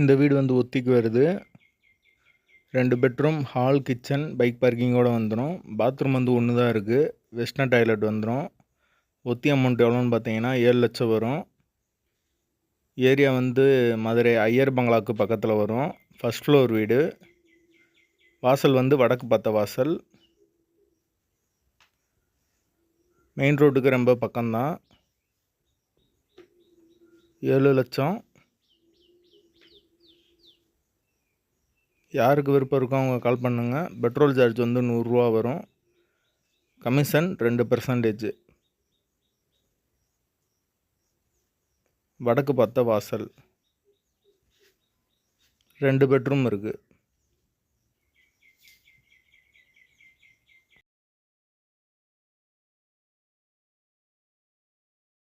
இந்த வீடு வந்து ஒத்திக்கு வருது. ரெண்டு பெட்ரூம் ஹால் கிச்சன் பைக் பார்க்கிங்கோடு வந்துடும் பாத்ரூம் வந்து ஒன்று தான் இருக்குது வெஸ்டர்ன் டாய்லெட் வந்துடும் ஒத்தி அமௌண்ட் எவ்வளோன்னு பார்த்தீங்கன்னா ஏழு லட்சம் வரும். ஏரியா வந்து மதுரை ஐயர் பங்களாக்கு பக்கத்தில் வரும். ஃபஸ்ட் ஃப்ளோர் வீடு. வாசல் வந்து வடக்கு பார்த்த வாசல். மெயின் ரோட்டுக்கு ரொம்ப பக்கம்தான். ஏழு லட்சம். யாருக்கு விருப்பம் இருக்கோ அவங்க கால் பண்ணுங்கள் பெட்ரோல் சார்ஜ் வந்து நூறுரூவா வரும். கமிஷன் ரெண்டு பர்சன்டேஜ் வடக்கு பார்த்த வாசல். ரெண்டு பெட்ரூம் இருக்குது